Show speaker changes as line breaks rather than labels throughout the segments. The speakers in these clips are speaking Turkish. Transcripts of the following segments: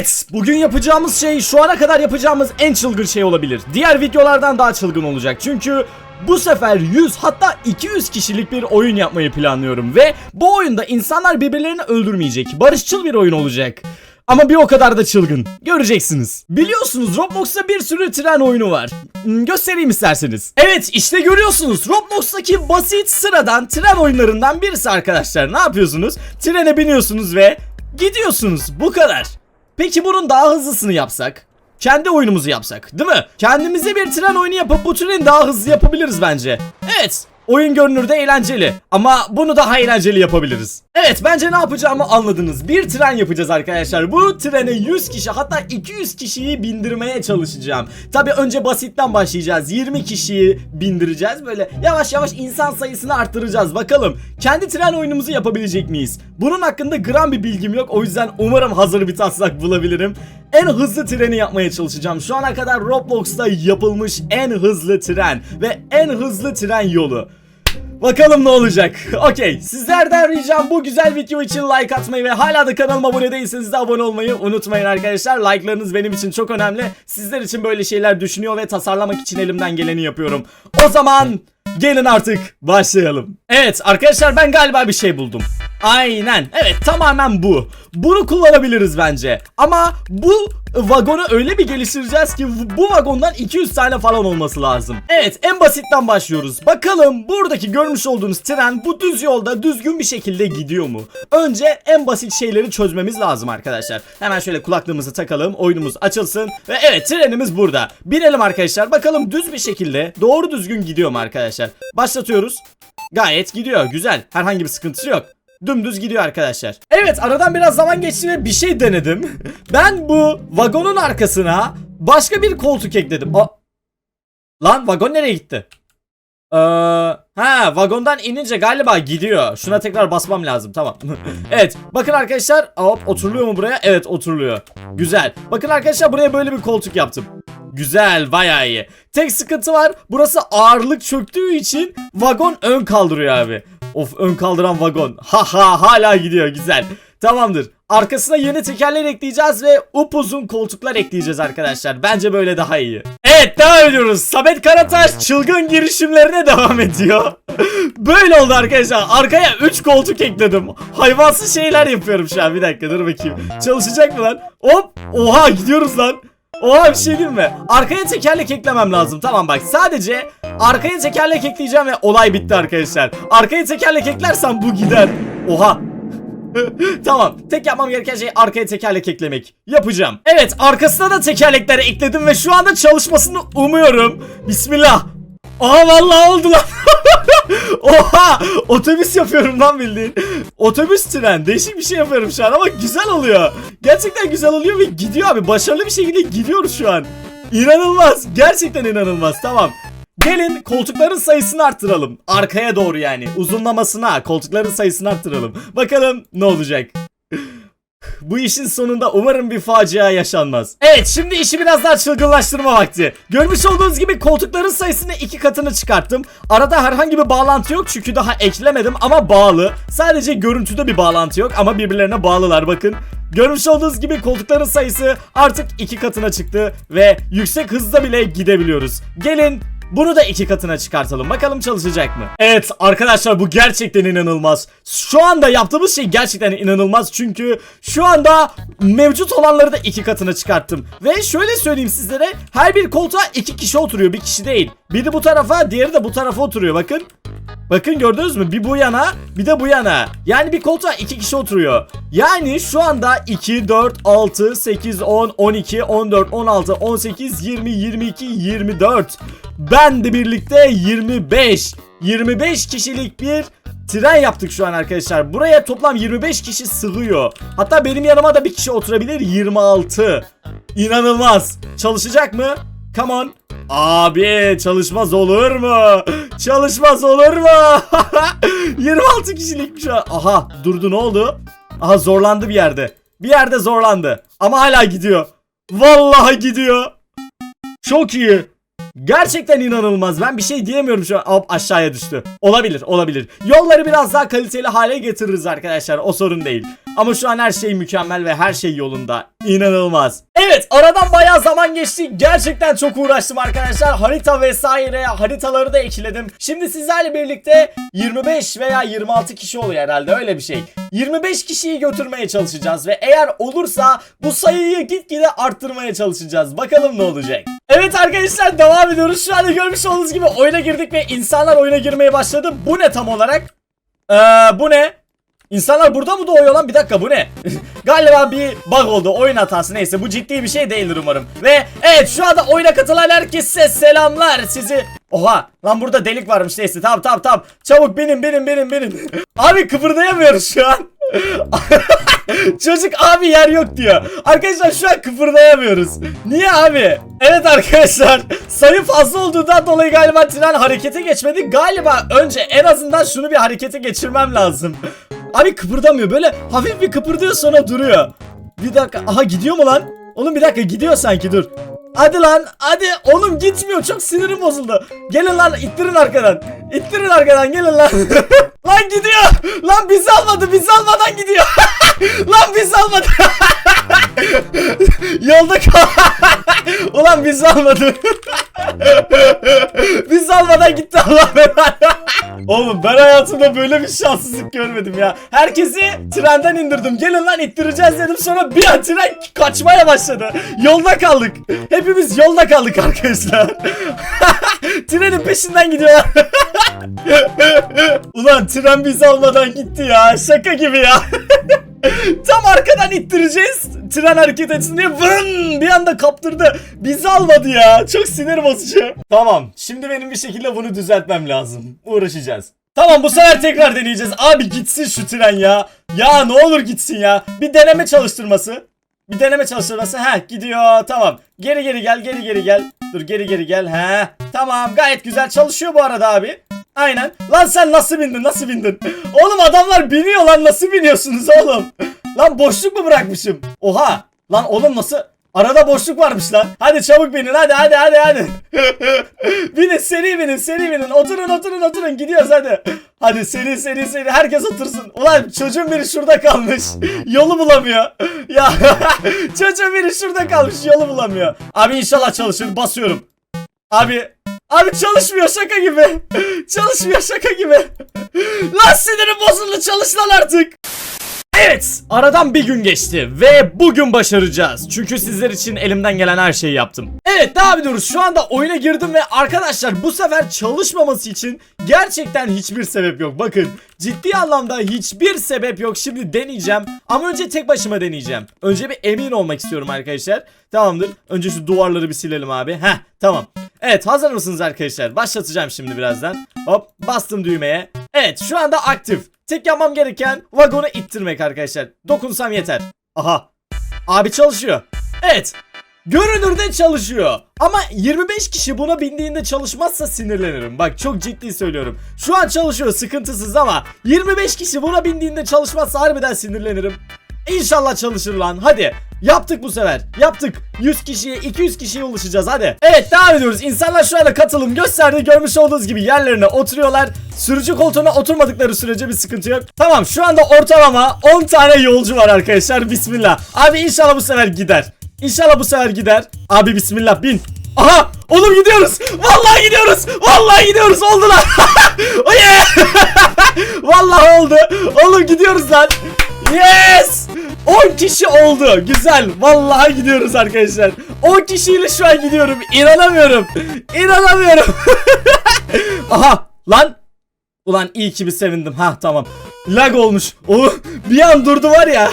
Evet, bugün yapacağımız şey şu ana kadar yapacağımız en çılgın şey olabilir. Diğer videolardan daha çılgın olacak. Çünkü bu sefer 100 hatta 200 kişilik bir oyun yapmayı planlıyorum ve bu oyunda insanlar birbirlerini öldürmeyecek. Barışçıl bir oyun olacak. Ama bir o kadar da çılgın. Göreceksiniz. Biliyorsunuz Roblox'ta bir sürü tren oyunu var. Hmm, Göstereyim isterseniz. Evet işte görüyorsunuz. Roblox'taki basit sıradan tren oyunlarından birisi arkadaşlar. Ne yapıyorsunuz? Trene biniyorsunuz ve gidiyorsunuz. Bu kadar. Peki bunun daha hızlısını yapsak? Kendi oyunumuzu yapsak, değil mi? Kendimize bir tren oyunu yapıp bu treni daha hızlı yapabiliriz bence. Evet. Oyun görünürde eğlenceli ama bunu daha eğlenceli yapabiliriz. Evet bence ne yapacağımı anladınız. Bir tren yapacağız arkadaşlar. Bu trene 100 kişi hatta 200 kişiyi bindirmeye çalışacağım. Tabi önce basitten başlayacağız. 20 kişiyi bindireceğiz. Böyle yavaş yavaş insan sayısını arttıracağız. Bakalım kendi tren oyunumuzu yapabilecek miyiz? Bunun hakkında gram bir bilgim yok. O yüzden umarım hazır bir taslak bulabilirim. En hızlı treni yapmaya çalışacağım. Şu ana kadar Roblox'ta yapılmış en hızlı tren ve en hızlı tren yolu. Bakalım ne olacak. Okey. Sizlerden ricam bu güzel video için like atmayı ve hala da kanalıma abone değilseniz de abone olmayı unutmayın arkadaşlar. Like'larınız benim için çok önemli. Sizler için böyle şeyler düşünüyor ve tasarlamak için elimden geleni yapıyorum. O zaman gelin artık başlayalım. Evet arkadaşlar ben galiba bir şey buldum. Aynen. Evet tamamen bu. Bunu kullanabiliriz bence. Ama bu vagonu öyle bir geliştireceğiz ki bu vagondan 200 tane falan olması lazım. Evet en basitten başlıyoruz. Bakalım buradaki görmüş olduğunuz tren bu düz yolda düzgün bir şekilde gidiyor mu? Önce en basit şeyleri çözmemiz lazım arkadaşlar. Hemen şöyle kulaklığımızı takalım. Oyunumuz açılsın. Ve evet trenimiz burada. Binelim arkadaşlar. Bakalım düz bir şekilde doğru düzgün gidiyor mu arkadaşlar? Başlatıyoruz. Gayet gidiyor. Güzel. Herhangi bir sıkıntısı yok. Dümdüz gidiyor arkadaşlar. Evet aradan biraz zaman geçti ve bir şey denedim. Ben bu vagonun arkasına başka bir koltuk ekledim. Aa, Lan vagon nereye gitti? Ee, ha vagondan inince galiba gidiyor. Şuna tekrar basmam lazım. Tamam. evet. Bakın arkadaşlar. Hop oturuluyor mu buraya? Evet oturuluyor. Güzel. Bakın arkadaşlar buraya böyle bir koltuk yaptım. Güzel bayağı iyi. Tek sıkıntı var. Burası ağırlık çöktüğü için vagon ön kaldırıyor abi. Of ön kaldıran vagon. Ha ha hala gidiyor güzel. Tamamdır. Arkasına yeni tekerler ekleyeceğiz ve upuzun koltuklar ekleyeceğiz arkadaşlar. Bence böyle daha iyi. Evet devam ediyoruz. Samet Karataş çılgın girişimlerine devam ediyor. böyle oldu arkadaşlar. Arkaya 3 koltuk ekledim. Hayvansı şeyler yapıyorum şu an. Bir dakika dur bakayım. Çalışacak mı lan? Hop. Oha gidiyoruz lan. Oha bir şey diyeyim mi? Arkaya tekerlek eklemem lazım. Tamam bak sadece arkaya tekerlek ekleyeceğim ve olay bitti arkadaşlar. Arkaya tekerlek eklersem bu gider. Oha. tamam. Tek yapmam gereken şey arkaya tekerlek eklemek. Yapacağım. Evet arkasına da tekerlekler ekledim ve şu anda çalışmasını umuyorum. Bismillah. Aa vallahi oldu lan. Oha! Otobüs yapıyorum lan bildiğin. Otobüs tren. Değişik bir şey yapıyorum şu an ama güzel oluyor. Gerçekten güzel oluyor ve gidiyor abi. Başarılı bir şekilde gidiyoruz şu an. İnanılmaz. Gerçekten inanılmaz. Tamam. Gelin koltukların sayısını arttıralım. Arkaya doğru yani. Uzunlamasına koltukların sayısını arttıralım. Bakalım ne olacak. Bu işin sonunda umarım bir facia yaşanmaz. Evet şimdi işi biraz daha çılgınlaştırma vakti. Görmüş olduğunuz gibi koltukların sayısını iki katını çıkarttım. Arada herhangi bir bağlantı yok çünkü daha eklemedim ama bağlı. Sadece görüntüde bir bağlantı yok ama birbirlerine bağlılar bakın. Görmüş olduğunuz gibi koltukların sayısı artık iki katına çıktı ve yüksek hızda bile gidebiliyoruz. Gelin bunu da iki katına çıkartalım. Bakalım çalışacak mı? Evet arkadaşlar bu gerçekten inanılmaz. Şu anda yaptığımız şey gerçekten inanılmaz. Çünkü şu anda mevcut olanları da iki katına çıkarttım. Ve şöyle söyleyeyim sizlere. Her bir koltuğa iki kişi oturuyor. Bir kişi değil. Biri bu tarafa diğeri de bu tarafa oturuyor. Bakın. Bakın gördünüz mü? Bir bu yana bir de bu yana. Yani bir koltuğa iki kişi oturuyor. Yani şu anda 2, 4, 6, 8, 10, 12, 14, 16, 18, 20, 22, 24. Ben de birlikte 25. 25 kişilik bir tren yaptık şu an arkadaşlar. Buraya toplam 25 kişi sığıyor. Hatta benim yanıma da bir kişi oturabilir 26. İnanılmaz. Çalışacak mı? Come on. Abi çalışmaz olur mu? Çalışmaz olur mu? 26 kişilik şu an. Aha durdu ne oldu? Aha zorlandı bir yerde. Bir yerde zorlandı. Ama hala gidiyor. Vallahi gidiyor. Çok iyi. Gerçekten inanılmaz. Ben bir şey diyemiyorum şu an. Hop aşağıya düştü. Olabilir, olabilir. Yolları biraz daha kaliteli hale getiririz arkadaşlar. O sorun değil. Ama şu an her şey mükemmel ve her şey yolunda. İnanılmaz. Evet aradan bayağı zaman geçti. Gerçekten çok uğraştım arkadaşlar. Harita vesaire haritaları da ekledim. Şimdi sizlerle birlikte 25 veya 26 kişi oluyor herhalde öyle bir şey. 25 kişiyi götürmeye çalışacağız ve eğer olursa bu sayıyı gitgide arttırmaya çalışacağız. Bakalım ne olacak. Evet arkadaşlar devam ediyoruz. Şu anda görmüş olduğunuz gibi oyuna girdik ve insanlar oyuna girmeye başladı. Bu ne tam olarak? Ee, bu ne? İnsanlar burada mı doğuyor lan? Bir dakika bu ne? Galiba bir bug oldu. Oyun hatası. Neyse bu ciddi bir şey değildir umarım. Ve evet şu anda oyuna katılan herkese selamlar. Sizi... Oha lan burada delik varmış neyse tamam tamam tamam. Çabuk binin binin binin binin. Abi kıpırdayamıyoruz şu an. Çocuk abi yer yok diyor. Arkadaşlar şu an kıpırdayamıyoruz. Niye abi? Evet arkadaşlar sayı fazla olduğundan dolayı galiba tren harekete geçmedi. Galiba önce en azından şunu bir harekete geçirmem lazım. Abi kıpırdamıyor böyle hafif bir kıpırdıyor sonra duruyor. Bir dakika aha gidiyor mu lan? Oğlum bir dakika gidiyor sanki dur. Hadi lan hadi oğlum gitmiyor çok sinirim bozuldu. Gelin lan ittirin arkadan. İttirin arkadan gelin lan. lan gidiyor. Lan bizi almadı bizi almadan gidiyor. lan bizi almadı. Yolda. Ulan bizi almadı. bizi almadan gitti Allah belanı. Oğlum ben hayatımda böyle bir şanssızlık görmedim ya. Herkesi trenden indirdim. Gelin lan ittireceğiz dedim. Sonra bir an tren kaçmaya başladı. Yolda kaldık. Hepimiz yolda kaldık arkadaşlar. Trenin peşinden gidiyorlar. Ulan tren bizi almadan gitti ya. Şaka gibi ya. Tam arkadan ittireceğiz. Tren hareket etsin diye vın bir anda kaptırdı. Bizi almadı ya. Çok sinir bozucu. Tamam. Şimdi benim bir şekilde bunu düzeltmem lazım. Uğraşacağız. Tamam bu sefer tekrar deneyeceğiz. Abi gitsin şu tren ya. Ya ne olur gitsin ya. Bir deneme çalıştırması. Bir deneme çalıştırması. Ha gidiyor. Tamam. Geri geri gel. Geri geri gel. Dur geri geri gel. Ha. Tamam gayet güzel çalışıyor bu arada abi. Aynen. Lan sen nasıl bindin? Nasıl bindin? Oğlum adamlar biniyor lan. Nasıl biniyorsunuz oğlum? Lan boşluk mu bırakmışım? Oha. Lan oğlum nasıl? Arada boşluk varmış lan. Hadi çabuk binin hadi hadi hadi hadi. binin seri binin seri binin. Oturun oturun oturun gidiyoruz hadi. Hadi seri seri seri herkes otursun. Ulan çocuğun biri şurada kalmış. Yolu bulamıyor. Ya çocuğun biri şurada kalmış yolu bulamıyor. Abi inşallah çalışır basıyorum. Abi Abi çalışmıyor şaka gibi. Çalışmıyor şaka gibi. Lan sinirim bozuldu çalış lan artık. Evet, aradan bir gün geçti ve bugün başaracağız. Çünkü sizler için elimden gelen her şeyi yaptım. Evet, devam ediyoruz. Şu anda oyuna girdim ve arkadaşlar bu sefer çalışmaması için gerçekten hiçbir sebep yok. Bakın, ciddi anlamda hiçbir sebep yok. Şimdi deneyeceğim ama önce tek başıma deneyeceğim. Önce bir emin olmak istiyorum arkadaşlar. Tamamdır. Önce şu duvarları bir silelim abi. Heh, tamam. Evet, hazır mısınız arkadaşlar? Başlatacağım şimdi birazdan. Hop, bastım düğmeye. Evet, şu anda aktif. Tek yapmam gereken vagonu ittirmek arkadaşlar. Dokunsam yeter. Aha. Abi çalışıyor. Evet. Görünürde çalışıyor. Ama 25 kişi buna bindiğinde çalışmazsa sinirlenirim. Bak çok ciddi söylüyorum. Şu an çalışıyor sıkıntısız ama 25 kişi buna bindiğinde çalışmazsa harbiden sinirlenirim. İnşallah çalışır lan. Hadi. Yaptık bu sefer. Yaptık. 100 kişiye 200 kişiye ulaşacağız hadi. Evet devam ediyoruz. İnsanlar şu anda katılım gösterdi. Görmüş olduğunuz gibi yerlerine oturuyorlar. Sürücü koltuğuna oturmadıkları sürece bir sıkıntı yok. Tamam şu anda ortalama 10 tane yolcu var arkadaşlar. Bismillah. Abi inşallah bu sefer gider. İnşallah bu sefer gider. Abi bismillah bin. Aha! Oğlum gidiyoruz. Vallahi gidiyoruz. Vallahi gidiyoruz. Oldu lan. Vallahi oldu. Oğlum gidiyoruz lan. Yes! 10 kişi oldu. Güzel. Vallahi gidiyoruz arkadaşlar. 10 kişiyle şu an gidiyorum. İnanamıyorum. İnanamıyorum. Aha lan. Ulan iyi ki bir sevindim. Ha tamam. Lag olmuş. O bir an durdu var ya.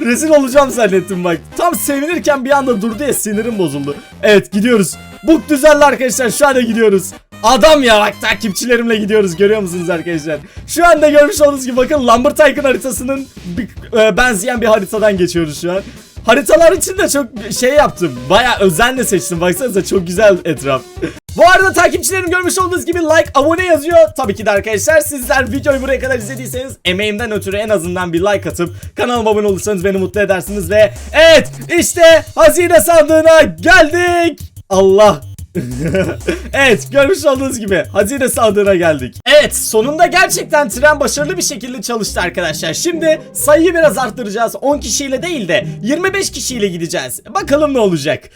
Rezil olacağım zannettim bak. Tam sevinirken bir anda durdu ya sinirim bozuldu. Evet gidiyoruz. Buk düzenli arkadaşlar şu anda gidiyoruz. Adam ya bak takipçilerimle gidiyoruz görüyor musunuz arkadaşlar? Şu anda görmüş olduğunuz gibi bakın Lambert Tycoon haritasının bir, e, benzeyen bir haritadan geçiyoruz şu an. Haritalar için de çok şey yaptım. Baya özenle seçtim. Baksanıza çok güzel etraf. Bu arada takipçilerim görmüş olduğunuz gibi like, abone yazıyor. Tabii ki de arkadaşlar sizler videoyu buraya kadar izlediyseniz emeğimden ötürü en azından bir like atıp kanalıma abone olursanız beni mutlu edersiniz ve evet işte hazine sandığına geldik. Allah evet görmüş olduğunuz gibi hazine sandığına geldik. Evet sonunda gerçekten tren başarılı bir şekilde çalıştı arkadaşlar. Şimdi sayıyı biraz arttıracağız. 10 kişiyle değil de 25 kişiyle gideceğiz. Bakalım ne olacak.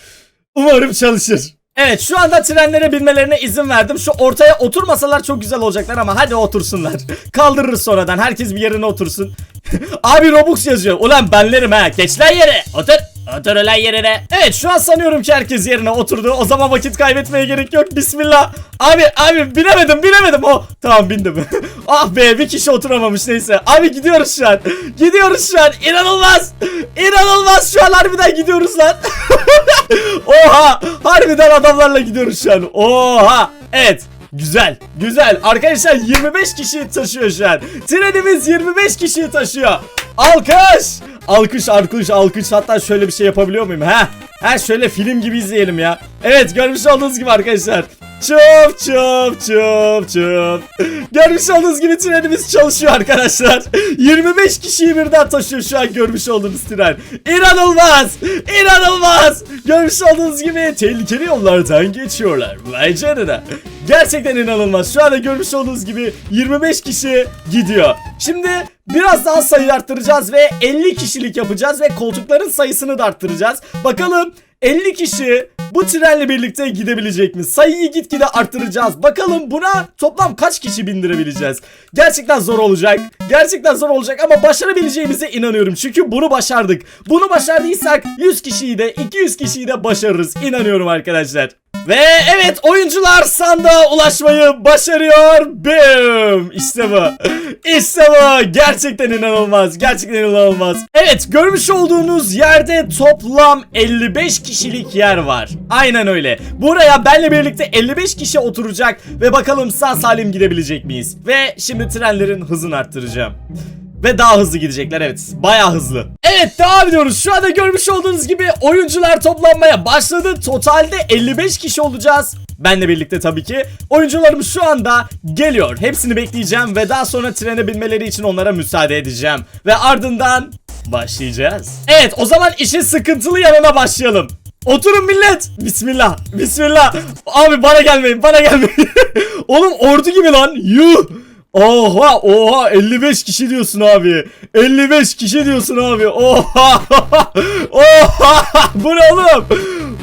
Umarım çalışır. Evet şu anda trenlere binmelerine izin verdim. Şu ortaya oturmasalar çok güzel olacaklar ama hadi otursunlar. Kaldırırız sonradan. Herkes bir yerine otursun. Abi Robux yazıyor. Ulan benlerim ha. Geç lan yere. Otur. Otur ulan yerine. Evet şu an sanıyorum ki herkes yerine oturdu. O zaman vakit kaybetmeye gerek yok. Bismillah. Abi abi binemedim binemedim. Oh tamam bindim. ah be bir kişi oturamamış neyse. Abi gidiyoruz şu an. Gidiyoruz şu an. İnanılmaz. İnanılmaz şu an harbiden gidiyoruz lan. Oha! Harbiden adamlarla gidiyoruz şu an. Oha! Evet. Güzel. Güzel. Arkadaşlar 25 kişiyi taşıyor şu an. Trenimiz 25 kişiyi taşıyor. Alkış! Alkış, alkış, alkış. Hatta şöyle bir şey yapabiliyor muyum? Ha? Ha şöyle film gibi izleyelim ya. Evet görmüş olduğunuz gibi arkadaşlar. Çöp çöp çöp çöp. Görmüş olduğunuz gibi trenimiz çalışıyor arkadaşlar. 25 kişiyi birden taşıyor şu an görmüş olduğunuz tren. İnanılmaz! İnanılmaz! Görmüş olduğunuz gibi tehlikeli yollardan geçiyorlar. Vay canına. Gerçekten inanılmaz. Şu anda görmüş olduğunuz gibi 25 kişi gidiyor. Şimdi biraz daha sayı arttıracağız ve 50 kişilik yapacağız ve koltukların sayısını da arttıracağız. Bakalım 50 kişi bu trenle birlikte gidebilecek mi? Sayıyı gitgide arttıracağız. Bakalım buna toplam kaç kişi bindirebileceğiz? Gerçekten zor olacak. Gerçekten zor olacak ama başarabileceğimize inanıyorum. Çünkü bunu başardık. Bunu başardıysak 100 kişiyi de 200 kişiyi de başarırız. İnanıyorum arkadaşlar. Ve evet oyuncular sandığa ulaşmayı başarıyor. Boom! İşte bu. İşte bu. Gerçekten inanılmaz. Gerçekten inanılmaz. Evet görmüş olduğunuz yerde toplam 55 kişilik yer var. Aynen öyle. Buraya benle birlikte 55 kişi oturacak ve bakalım sağ salim gidebilecek miyiz? Ve şimdi trenlerin hızını arttıracağım. Ve daha hızlı gidecekler evet. Bayağı hızlı. Evet devam ediyoruz. Şu anda görmüş olduğunuz gibi oyuncular toplanmaya başladı. Totalde 55 kişi olacağız. Benle birlikte tabii ki. Oyuncularımız şu anda geliyor. Hepsini bekleyeceğim ve daha sonra trene binmeleri için onlara müsaade edeceğim. Ve ardından başlayacağız. Evet o zaman işin sıkıntılı yanına başlayalım. Oturun millet. Bismillah. Bismillah. Abi bana gelmeyin. Bana gelmeyin. Oğlum ordu gibi lan. Yuh. Oha oha 55 kişi diyorsun abi. 55 kişi diyorsun abi. Oha. Oha. Bu ne oğlum?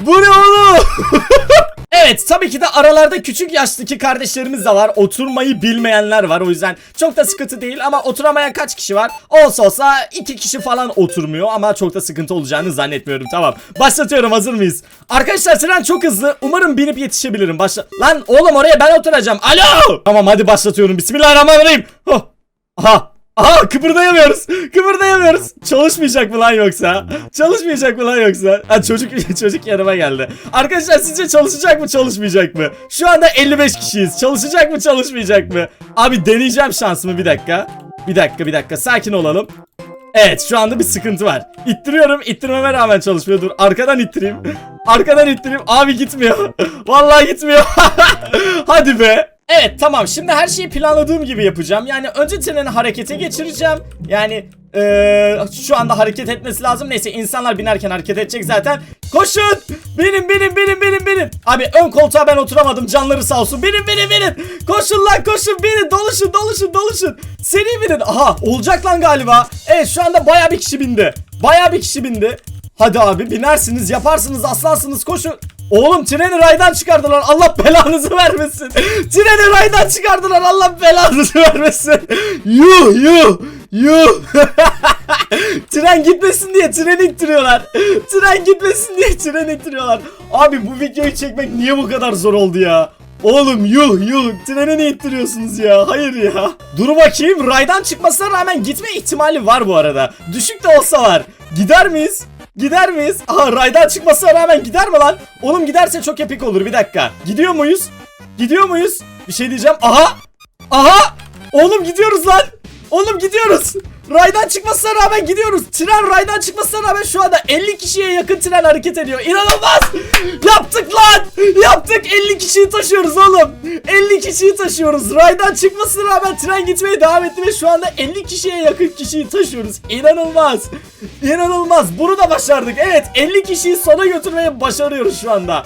Bu ne oğlum? Evet tabii ki de aralarda küçük yaştaki kardeşlerimiz de var. Oturmayı bilmeyenler var. O yüzden çok da sıkıntı değil ama oturamayan kaç kişi var? Olsa olsa iki kişi falan oturmuyor ama çok da sıkıntı olacağını zannetmiyorum. Tamam. Başlatıyorum. Hazır mıyız? Arkadaşlar tren çok hızlı. Umarım binip yetişebilirim. Başla. Lan oğlum oraya ben oturacağım. Alo! Tamam hadi başlatıyorum. Bismillahirrahmanirrahim. Oh. Aha. Aha kıpırdayamıyoruz. Kıpırdayamıyoruz. Çalışmayacak mı lan yoksa? Çalışmayacak mı lan yoksa? Ha çocuk çocuk yanıma geldi. Arkadaşlar sizce çalışacak mı çalışmayacak mı? Şu anda 55 kişiyiz. Çalışacak mı çalışmayacak mı? Abi deneyeceğim şansımı bir dakika. Bir dakika bir dakika sakin olalım. Evet şu anda bir sıkıntı var. İttiriyorum ittirmeme rağmen çalışmıyor. Dur arkadan ittireyim. Arkadan ittireyim. Abi gitmiyor. Vallahi gitmiyor. Hadi be. Evet tamam şimdi her şeyi planladığım gibi yapacağım. Yani önce treni harekete geçireceğim. Yani eee, şu anda hareket etmesi lazım. Neyse insanlar binerken hareket edecek zaten. Koşun! Benim benim benim benim benim. Abi ön koltuğa ben oturamadım. Canları sağ olsun. Benim benim benim. Koşun lan koşun binin. Doluşun doluşun doluşun. Seri binin. Aha olacak lan galiba. Evet şu anda baya bir kişi bindi. Baya bir kişi bindi. Hadi abi binersiniz yaparsınız aslansınız koşun. Oğlum treni raydan çıkardılar Allah belanızı vermesin. Treni raydan çıkardılar Allah belanızı vermesin. Yuh yuh yuh. Tren gitmesin diye treni ittiriyorlar. Tren gitmesin diye treni ittiriyorlar. Abi bu videoyu çekmek niye bu kadar zor oldu ya? Oğlum yuh yuh treni ne ittiriyorsunuz ya hayır ya Dur bakayım raydan çıkmasına rağmen gitme ihtimali var bu arada Düşük de olsa var Gider miyiz? Gider miyiz? Aha raydan çıkmasına rağmen gider mi lan? Oğlum giderse çok epik olur bir dakika Gidiyor muyuz? Gidiyor muyuz? Bir şey diyeceğim aha Aha Oğlum gidiyoruz lan Oğlum gidiyoruz Raydan çıkmasına rağmen gidiyoruz. Tren raydan çıkmasına rağmen şu anda 50 kişiye yakın tren hareket ediyor. İnanılmaz. Yaptık lan. Yaptık 50 kişiyi taşıyoruz oğlum. 50 kişiyi taşıyoruz. Raydan çıkmasına rağmen tren gitmeye devam etti ve şu anda 50 kişiye yakın kişiyi taşıyoruz. İnanılmaz. İnanılmaz. Bunu da başardık. Evet 50 kişiyi sona götürmeyi başarıyoruz şu anda.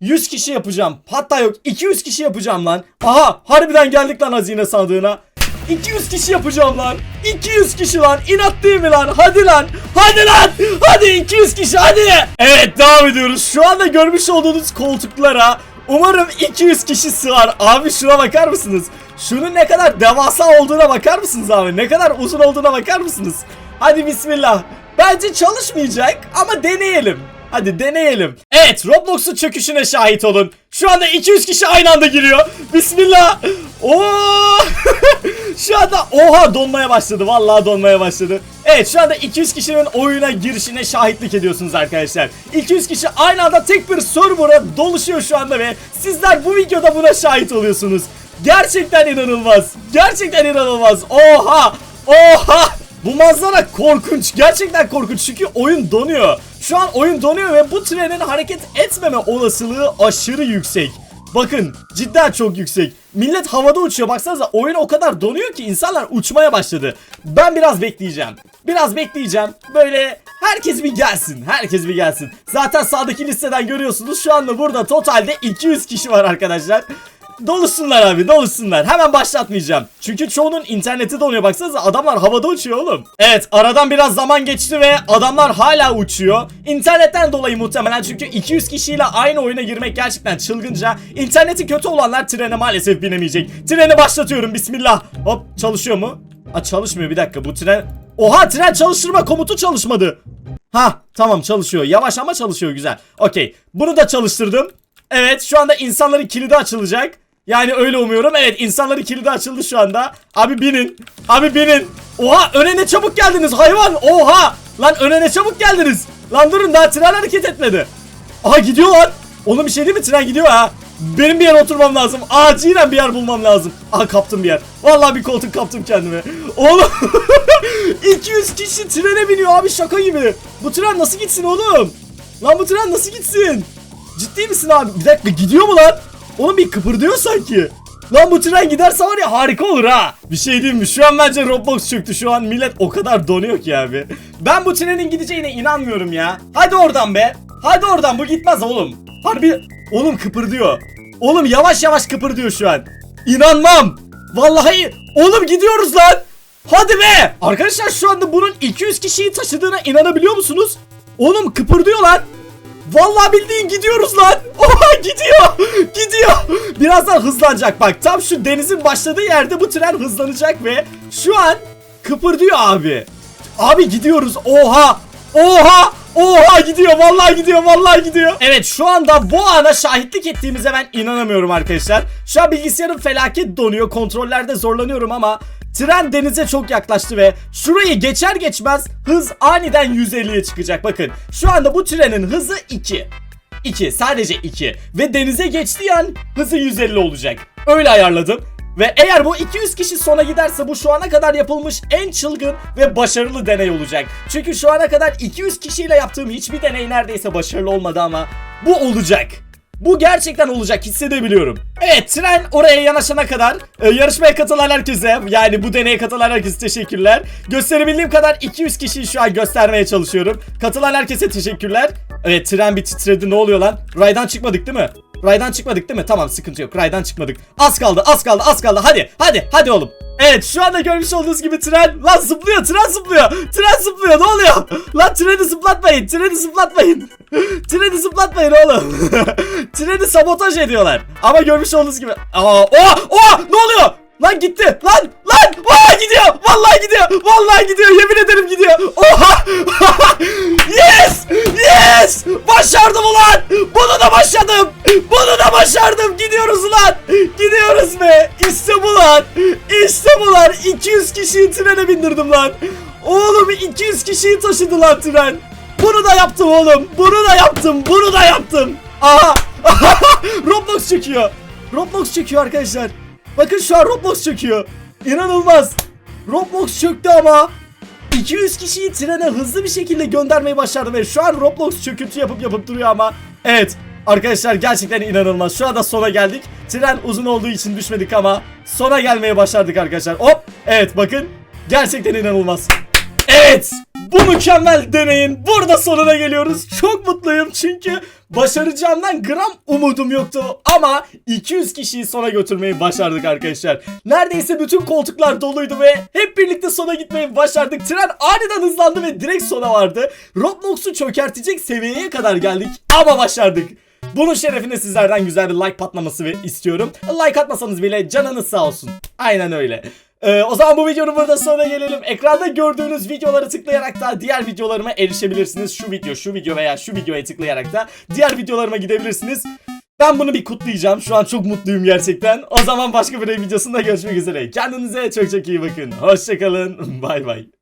100 kişi yapacağım. Hatta yok 200 kişi yapacağım lan. Aha harbiden geldik lan hazine sandığına. 200 kişi yapacağım lan. 200 kişi lan. İnat değil mi lan? Hadi lan. Hadi lan. Hadi 200 kişi hadi. Evet devam ediyoruz. Şu anda görmüş olduğunuz koltuklara umarım 200 kişi sığar. Abi şuna bakar mısınız? Şunun ne kadar devasa olduğuna bakar mısınız abi? Ne kadar uzun olduğuna bakar mısınız? Hadi bismillah. Bence çalışmayacak ama deneyelim. Hadi deneyelim. Evet Roblox'un çöküşüne şahit olun. Şu anda 200 kişi aynı anda giriyor. Bismillah. Oo! şu anda oha donmaya başladı. Vallahi donmaya başladı. Evet şu anda 200 kişinin oyuna girişine şahitlik ediyorsunuz arkadaşlar. 200 kişi aynı anda tek bir server'a doluşuyor şu anda ve sizler bu videoda buna şahit oluyorsunuz. Gerçekten inanılmaz. Gerçekten inanılmaz. Oha! Oha! Bu manzara korkunç. Gerçekten korkunç çünkü oyun donuyor. Şu an oyun donuyor ve bu trenin hareket etmeme olasılığı aşırı yüksek. Bakın cidden çok yüksek. Millet havada uçuyor. Baksanıza oyun o kadar donuyor ki insanlar uçmaya başladı. Ben biraz bekleyeceğim. Biraz bekleyeceğim. Böyle herkes bir gelsin. Herkes bir gelsin. Zaten sağdaki listeden görüyorsunuz. Şu anda burada totalde 200 kişi var arkadaşlar. Doluşsunlar abi doluşsunlar. Hemen başlatmayacağım. Çünkü çoğunun interneti donuyor. Baksanıza adamlar havada uçuyor oğlum. Evet aradan biraz zaman geçti ve adamlar hala uçuyor. İnternetten dolayı muhtemelen çünkü 200 kişiyle aynı oyuna girmek gerçekten çılgınca. İnterneti kötü olanlar trene maalesef binemeyecek. Treni başlatıyorum bismillah. Hop çalışıyor mu? Aa çalışmıyor bir dakika bu tren... Oha tren çalıştırma komutu çalışmadı. Ha tamam çalışıyor. Yavaş ama çalışıyor güzel. Okey. Bunu da çalıştırdım. Evet şu anda insanların kilidi açılacak. Yani öyle umuyorum. Evet insanların kilidi açıldı şu anda. Abi binin. Abi binin. Oha öne ne çabuk geldiniz hayvan. Oha. Lan öne ne çabuk geldiniz. Lan durun daha tren hareket etmedi. Aha gidiyor lan. Oğlum bir şey değil mi? Tren gidiyor ha. Benim bir yere oturmam lazım. Acilen bir yer bulmam lazım. Aha kaptım bir yer. Vallahi bir koltuk kaptım kendime. Oğlum 200 kişi trene biniyor abi şaka gibi. Bu tren nasıl gitsin oğlum? Lan bu tren nasıl gitsin? Ciddi misin abi? Bir dakika gidiyor mu lan? Oğlum bir kıpırdıyor sanki. Lan bu tren giderse var ya harika olur ha. Bir şey diyeyim mi? Şu an bence Roblox çöktü. Şu an millet o kadar donuyor ki abi. Ben bu trenin gideceğine inanmıyorum ya. Hadi oradan be. Hadi oradan bu gitmez oğlum. Harbi oğlum kıpırdıyor. Oğlum yavaş yavaş kıpırdıyor şu an. İnanmam. Vallahi oğlum gidiyoruz lan. Hadi be. Arkadaşlar şu anda bunun 200 kişiyi taşıdığına inanabiliyor musunuz? Oğlum kıpırdıyor lan. Vallahi bildiğin gidiyoruz lan. Oha gidiyor. Gidiyor. Birazdan hızlanacak. Bak tam şu denizin başladığı yerde bu tren hızlanacak ve şu an kıpırdıyor abi. Abi gidiyoruz. Oha. Oha. Oha gidiyor. Vallahi gidiyor. Vallahi gidiyor. Evet şu anda bu ana şahitlik ettiğimize ben inanamıyorum arkadaşlar. Şu an bilgisayarım felaket donuyor. Kontrollerde zorlanıyorum ama Tren denize çok yaklaştı ve şurayı geçer geçmez hız aniden 150'ye çıkacak. Bakın şu anda bu trenin hızı 2. 2 sadece 2 ve denize geçtiği an hızı 150 olacak. Öyle ayarladım. Ve eğer bu 200 kişi sona giderse bu şu ana kadar yapılmış en çılgın ve başarılı deney olacak. Çünkü şu ana kadar 200 kişiyle yaptığım hiçbir deney neredeyse başarılı olmadı ama bu olacak. Bu gerçekten olacak hissedebiliyorum. Evet tren oraya yanaşana kadar e, yarışmaya katılan herkese yani bu deneye katılan herkese teşekkürler. Gösterebildiğim kadar 200 kişiyi şu an göstermeye çalışıyorum. Katılan herkese teşekkürler. Evet tren bir titredi ne oluyor lan? Raydan çıkmadık değil mi? Raydan çıkmadık değil mi? Tamam sıkıntı yok. Raydan çıkmadık. Az kaldı az kaldı az kaldı. Hadi hadi hadi oğlum. Evet şu anda görmüş olduğunuz gibi tren lan zıplıyor tren zıplıyor. Tren zıplıyor ne oluyor? Lan treni zıplatmayın treni zıplatmayın. treni zıplatmayın oğlum. treni sabotaj ediyorlar. Ama görmüş olduğunuz gibi. Aa, oha oha ne oluyor? Lan gitti. Lan lan. Oha gidiyor. Vallahi gidiyor. Vallahi gidiyor. Yemin ederim gidiyor. Oha. Yes. Yes. Başardım ulan. Bunu da başardım. Bunu da başardım. Gidiyoruz ulan. Gidiyoruz be. İşte bu lan. İşte bu lan. 200 kişiyi trene bindirdim lan. Oğlum 200 kişiyi taşıdı lan tren. Bunu da yaptım oğlum. Bunu da yaptım. Bunu da yaptım. Aha. Roblox çekiyor. Roblox çekiyor arkadaşlar Bakın şu an Roblox çöküyor. İnanılmaz. Roblox çöktü ama 200 kişiyi trene hızlı bir şekilde göndermeyi başardı ve şu an Roblox çöküntü yapıp yapıp duruyor ama evet arkadaşlar gerçekten inanılmaz. Şu anda sona geldik. Tren uzun olduğu için düşmedik ama sona gelmeye başardık arkadaşlar. Hop evet bakın gerçekten inanılmaz. Evet bu mükemmel deneyin burada sonuna geliyoruz. Çok mutluyum çünkü başaracağımdan gram umudum yoktu. Ama 200 kişiyi sona götürmeyi başardık arkadaşlar. Neredeyse bütün koltuklar doluydu ve hep birlikte sona gitmeyi başardık. Tren aniden hızlandı ve direkt sona vardı. Roblox'u çökertecek seviyeye kadar geldik ama başardık. Bunun şerefine sizlerden güzel bir like patlaması ve istiyorum. Like atmasanız bile canınız sağ olsun. Aynen öyle. Ee, o zaman bu videonun burada sonuna gelelim. Ekranda gördüğünüz videoları tıklayarak da diğer videolarıma erişebilirsiniz. Şu video, şu video veya şu videoya tıklayarak da diğer videolarıma gidebilirsiniz. Ben bunu bir kutlayacağım. Şu an çok mutluyum gerçekten. O zaman başka bir videosunda görüşmek üzere. Kendinize çok çok iyi bakın. Hoşçakalın. Bay bay.